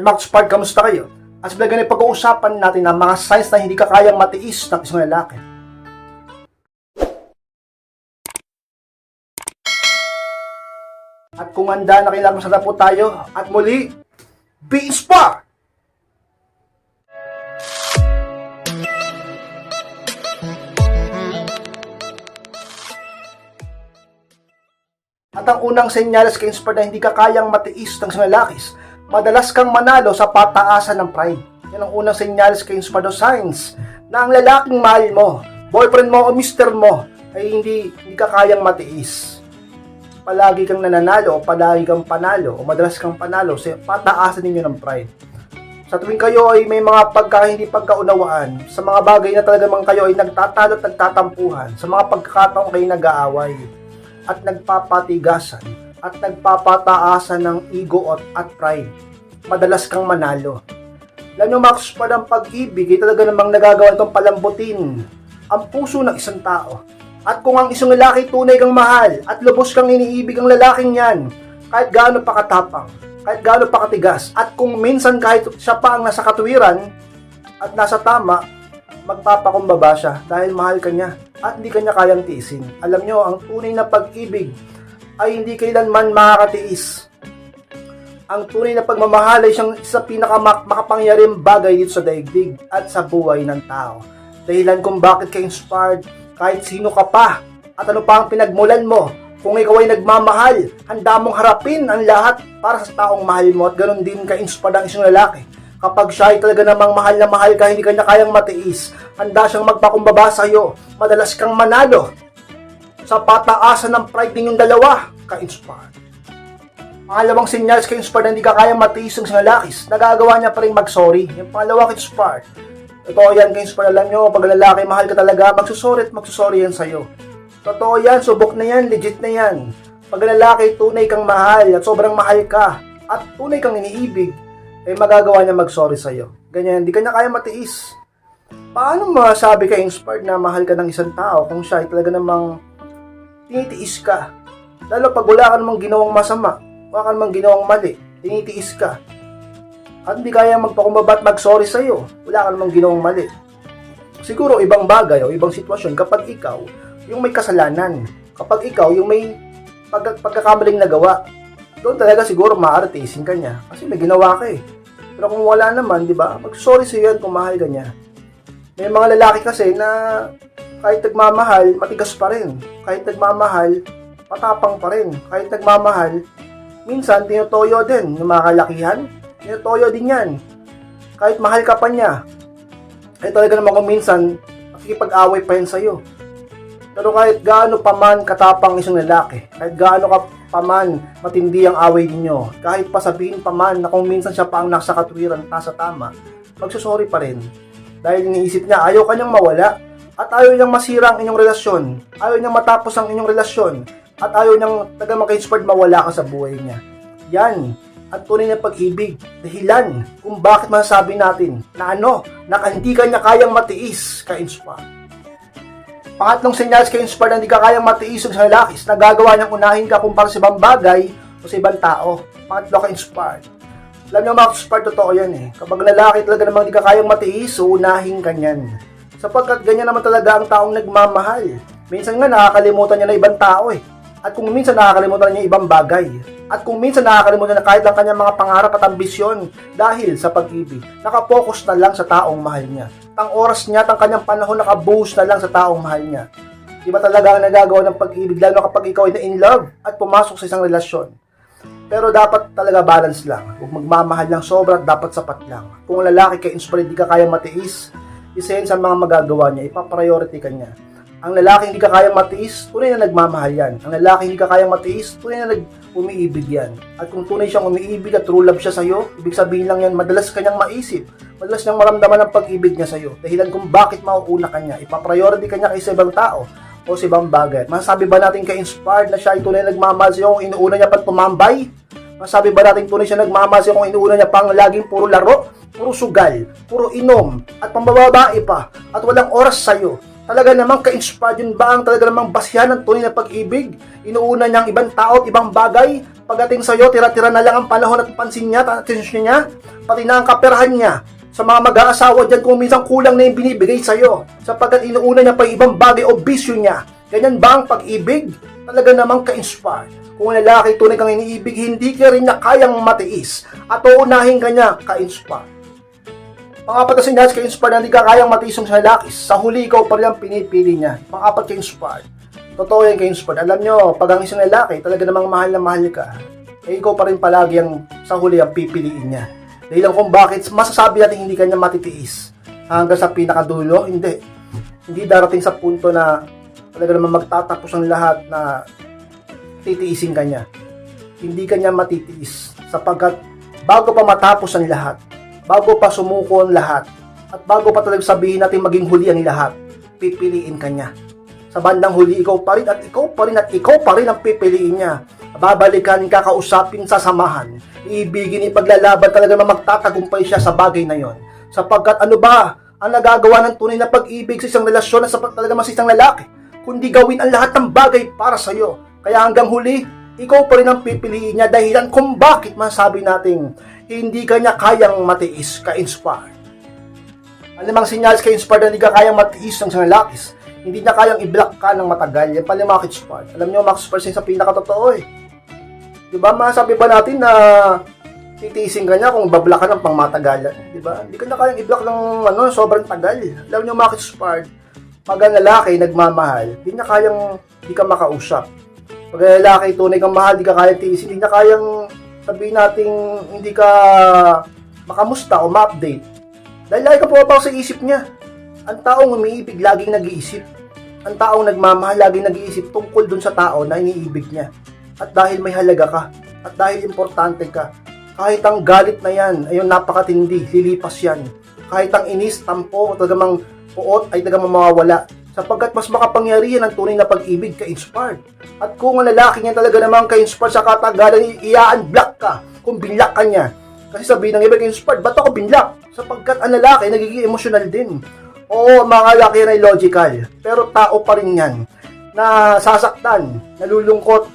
Max Park, kamusta kayo? At sa na pag-uusapan natin ang mga signs na hindi ka kayang matiis ng isang lalaki. At kung handa na kailangan masarap po tayo, at muli, be inspired! At ang unang senyales kay inspired na hindi ka kayang matiis ng isang lalakis, madalas kang manalo sa pataasan ng pride. Yan ang unang senyales kay inspired o signs na ang lalaking mahal mo, boyfriend mo o mister mo, ay hindi, hindi ka kayang matiis. Palagi kang nananalo o palagi kang panalo o madalas kang panalo sa pataasan ninyo ng pride. Sa tuwing kayo ay may mga pagka hindi pagkaunawaan, sa mga bagay na talaga mang kayo ay nagtatalo at nagtatampuhan, sa mga pagkakataon kayo nag-aaway, at nagpapatigasan, at nagpapataasan ng ego at, at pride. Madalas kang manalo. Lalo Max, parang pag-ibig ay talaga namang nagagawa itong palambutin ang puso ng isang tao. At kung ang isang lalaki tunay kang mahal at lubos kang iniibig ang lalaking yan, kahit gaano pa katapang, kahit gaano pa katigas, at kung minsan kahit siya pa ang nasa katuwiran at nasa tama, magpapakumbaba siya dahil mahal ka niya at hindi ka niya kayang tiisin. Alam nyo, ang tunay na pag-ibig ay hindi kailanman makakatiis. Ang tunay na pagmamahal ay siyang isa pinakamakapangyarihang bagay dito sa daigdig at sa buhay ng tao. Dahilan kung bakit ka inspired kahit sino ka pa at ano pa ang pinagmulan mo. Kung ikaw ay nagmamahal, handa mong harapin ang lahat para sa taong mahal mo at ganoon din ka inspired ang isang lalaki. Kapag siya ay talaga namang mahal na mahal ka, hindi ka niya kayang matiis, handa siyang magpakumbaba sa iyo, madalas kang manalo. Sa pataasan ng pride ninyong dalawa, ka-inspired. Pangalawang sinyals kay inspired na hindi ka kayang matiis ng isang lalakis, nagagawa niya pa rin mag-sorry. Yung pangalawa kay inspired. Totoo yan kay inspired, alam nyo, pag lalaki mahal ka talaga, magsusorry at magsusorry yan sa'yo. Totoo yan, subok na yan, legit na yan. Pag lalaki, tunay kang mahal at sobrang mahal ka at tunay kang iniibig, eh magagawa niya mag-sorry sa'yo. Ganyan, hindi ka niya kaya matiis. Paano masabi ka inspired na mahal ka ng isang tao kung siya ay talaga namang tinitiis ka? Lalo pag wala ka namang ginawang masama, wala ka namang ginawang mali, tinitiis ka. At hindi kaya magpakumbaba at mag-sorry sa'yo, wala ka namang ginawang mali. Siguro ibang bagay o ibang sitwasyon kapag ikaw yung may kasalanan. Kapag ikaw yung may pag pagkakamaling nagawa, doon talaga siguro maartisin ka niya. Kasi may ginawa ka eh. Pero kung wala naman, di ba, mag-sorry sa yan kung mahal ka niya. May mga lalaki kasi na kahit nagmamahal, matigas pa rin. Kahit nagmamahal, matapang pa rin. Kahit nagmamahal, minsan tinutoyo din yung mga kalakihan. Tinutoyo din yan. Kahit mahal ka pa niya. Eh talaga naman kung minsan, makikipag-away pa yan sa'yo. Pero kahit gaano pa man katapang isang lalaki, kahit gaano ka pa man matindi ang away ninyo, kahit pa sabihin pa man na kung minsan siya pa ang nasa katwiran, nasa tama, magsusorry pa rin. Dahil iniisip niya, ayaw kanyang mawala, at ayaw niyang masira ang inyong relasyon, ayaw niyang matapos ang inyong relasyon, at ayaw niyang taga maka-inspired mawala ka sa buhay niya. Yan, at tunay na pag-ibig, dahilan kung bakit masasabi natin na ano, na hindi ka niya kayang matiis ka-inspired. Pangatlong senyales kay inspired na hindi ka kayang matiis sa lalakis, nagagawa niyang unahin ka kumpara sa ibang bagay o sa ibang tao. Pangatlo ka inspired. Alam niyo mga inspired, totoo yan eh. Kapag lalaki talaga namang hindi ka kayang matiis, uunahin ka niyan. Sapagkat ganyan naman talaga ang taong nagmamahal. Minsan nga nakakalimutan niya na ibang tao eh. At kung minsan nakakalimutan niya ibang bagay. At kung minsan nakakalimutan na kahit lang kanyang mga pangarap at ambisyon dahil sa pag-ibig, nakapokus na lang sa taong mahal niya. Ang oras niya at ang kanyang panahon nakabuhos na lang sa taong mahal niya. Iba talaga ang nagagawa ng pag-ibig lalo kapag ikaw ay in love at pumasok sa isang relasyon. Pero dapat talaga balance lang. Huwag magmamahal lang sobra at dapat sapat lang. Kung lalaki ka inspired, di ka kaya matiis, isa yun sa mga magagawa niya, ipapriority ka niya. Ang lalaki hindi ka kayang matiis, tunay na nagmamahal yan. Ang lalaki hindi ka kayang matiis, tunay na nag umiibig yan. At kung tunay siyang umiibig at true love siya sa'yo, ibig sabihin lang yan, madalas kanyang maisip. Madalas niyang maramdaman ang pag-ibig niya sa'yo. Dahilan kung bakit mauuna ka niya. Ipapriority ka niya kaysa ibang tao o sa ibang bagay. Masasabi ba natin ka-inspired na siya ay tunay na nagmamahal sa'yo kung inuuna niya pang tumambay? Masabi ba natin tunay siya nagmamahal sa'yo kung inuuna niya pang laging puro laro, puro sugal, puro inom, at pambababae pa, at walang oras sa'yo, Talaga namang ka-inspired yun ba ang talaga namang basihan ng tunay na pag-ibig? Inuuna niyang ibang tao at ibang bagay. Pagdating sa'yo, tira-tira na lang ang panahon at pansin niya, at atensyon niya, pati na ang kaperahan niya. Sa mga mag-aasawa dyan kung minsan kulang na yung binibigay sa'yo, sapagkat inuuna niya pa ibang bagay o bisyo niya. Ganyan ba ang pag-ibig? Talaga namang ka-inspired. Kung ang lalaki tunay kang iniibig, hindi ka rin niya kayang matiis at uunahin ka niya ka-inspire. Pangapat na sinyas ka-inspire na hindi ka kayang matiis sa lalaki. Sa huli, ikaw pa rin ang pinipili niya. Pangapat ka-inspire. Totoo yan ka-inspire. Alam nyo, pag ang isang lalaki, talaga namang mahal na mahal ka, eh ikaw pa rin palagi ang sa huli ang pipiliin niya. Dahil lang kung bakit masasabi natin hindi kanya matitiis hanggang sa pinakadulo, hindi. Hindi darating sa punto na talaga naman magtatapos ang lahat na titiisin kanya. Hindi kanya matitiis sapagkat bago pa matapos ang lahat, bago pa sumuko ang lahat, at bago pa talaga sabihin natin maging huli ang lahat, pipiliin kanya. Sa bandang huli, ikaw pa rin at ikaw pa rin at ikaw pa rin ang pipiliin niya. Babalikan, kakausapin, sasamahan. Iibigin, ipaglalaban talaga na magtatagumpay siya sa bagay na yon. Sapagkat ano ba ang nagagawa ng tunay na pag-ibig sa isang relasyon na sa talaga mas isang lalaki? Kundi gawin ang lahat ng bagay para sa iyo. Kaya hanggang huli, ikaw pa rin ang pipiliin niya dahilan kung bakit masabi nating hindi ka niya kayang matiis ka-inspire. Alamang sinyalis ka-inspire na hindi ka kayang matiis ng isang lalaki hindi niya kayang i-block ka ng matagal. Yan pala mga kitspart. Alam niyo, mga kitspart sa pinakatotoo eh. Di ba, masabi ba natin na titiising ka niya kung bablock ka ng pangmatagalan? Di ba? Hindi ka na kayang i-block ng ano, sobrang tagal. Alam niyo, mga kitspart, pag ang lalaki nagmamahal, hindi niya kayang, hindi ka makausap. Pag lalaki tunay kang mahal, hindi ka kayang tiisin, hindi niya kayang sabihin nating hindi ka makamusta o ma-update. Dahil lagi ka pumapasok sa isip niya. Ang taong umiibig laging nag-iisip. Ang taong nagmamahal laging nag-iisip tungkol dun sa tao na iniibig niya. At dahil may halaga ka, at dahil importante ka, kahit ang galit na yan, ayun napakatindi, lilipas yan. Kahit ang inis, tampo, o tagamang puot ay tagamang mawawala. Sapagkat mas makapangyarihan ang tunay na pag-ibig ka-inspired. At kung ang lalaki niya talaga namang ka-inspired sa katagalan, i-unblock ka kung binlock ka niya. Kasi sabihin ng iba ka-inspired, ba't ako binlock? Sapagkat ang lalaki nagiging emotional din. Oo, mga laki na logical. Pero tao pa rin yan na sasaktan, nalulungkot,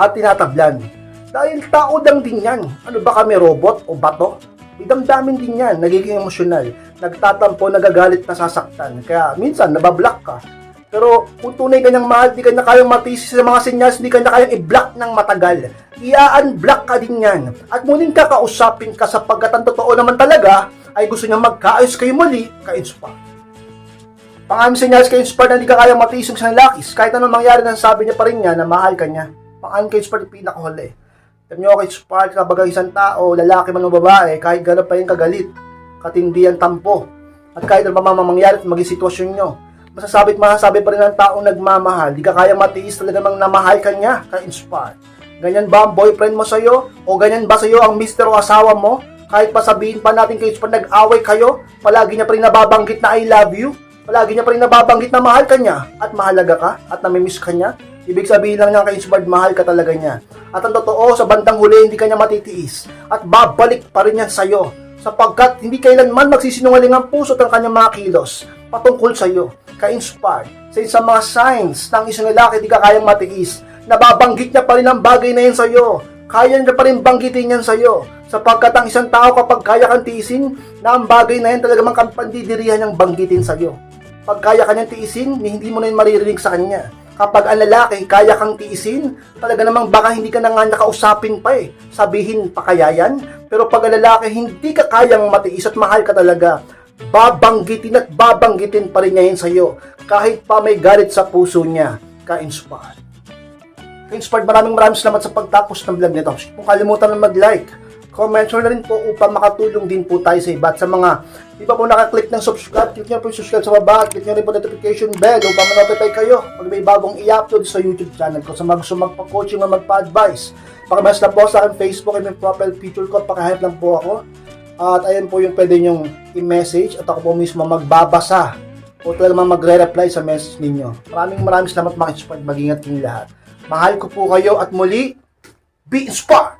at tinatablan. Dahil tao lang din yan. Ano ba kami, robot o bato? Idamdamin din yan, nagiging emosyonal. Nagtatampo, nagagalit, nasasaktan. Kaya minsan, nabablock ka. Pero kung tunay kanyang mahal, di kanya kayang matisi sa mga senyas, di kanya kayang i-block ng matagal. I-unblock ka din yan. At muling kakausapin ka sapagkat ang totoo naman talaga, ay gusto niya magkaayos kayo muli, ka-inspire. Pangalan senyas ka-inspire na hindi ka kayang matiis sa lalakis. Kahit anong mangyari na sabi niya pa rin niya na mahal ka niya. Pangalan ka-inspire na pinakahuli. Alam niyo, ka-inspire kapag ang isang tao, lalaki man o babae, kahit gano'n pa yung kagalit, katindihan tampo, at kahit ano pa mang mangyari at maging sitwasyon nyo, masasabi at masasabi pa rin ng taong nagmamahal, di ka kaya matiis talaga mang namahal ka niya, ka-inspire. Ganyan ba ang boyfriend mo sa'yo? O ganyan ba sa'yo ang mister o asawa mo? Kahit pa sabihin pa natin kayo pag nag-away kayo, palagi niya pa rin nababanggit na I love you, palagi niya pa rin nababanggit na mahal ka niya, at mahalaga ka, at namimiss ka niya, ibig sabihin lang niya kay Inspired, mahal ka talaga niya. At ang totoo, sa bandang huli, hindi ka niya matitiis, at babalik pa rin yan sa'yo, sapagkat hindi kailanman magsisinungaling ang puso at ang kanyang mga kilos patungkol sa'yo, ka-inspired, sa isang mga signs ng isang lalaki di ka kayang matiis, nababanggit niya pa rin ang bagay na yan sa'yo, kaya niya pa rin banggitin yan sa'yo, sapagkat ang isang tao kapag kaya kang tiisin, na ang bagay na yan talaga mang pandidirihan niyang banggitin sa'yo. Pag kaya ka niyang tiisin, hindi mo na yun maririnig sa kanya. Kapag ang lalaki, kaya kang tiisin, talaga namang baka hindi ka na nga nakausapin pa eh. Sabihin, pa kaya? Pero pag ang lalaki, hindi ka kayang matiis at mahal ka talaga, babanggitin at babanggitin pa rin niya yun sa'yo. Kahit pa may galit sa puso niya, ka-inspire. Ka-inspired, maraming maraming salamat sa pagtapos ng vlog nito. Kung kalimutan na mag-like, comment share na rin po upang makatulong din po tayo sa iba. At sa mga di pa po nakaklik ng subscribe, click nyo po yung subscribe sa baba, click nyo rin po notification bell upang ma-notify kayo pag may bagong i-upload sa YouTube channel ko. Sa mga gusto magpa-coaching o magpa-advise, pakimas na po sa akin Facebook and may profile picture ko, pakihype lang po ako. At ayan po yung pwede nyong i-message at ako po mismo magbabasa o talagang magre-reply sa message ninyo. Maraming maraming salamat mga inspired. Mag-ingat kayong lahat. Mahal ko po kayo at muli, be inspired!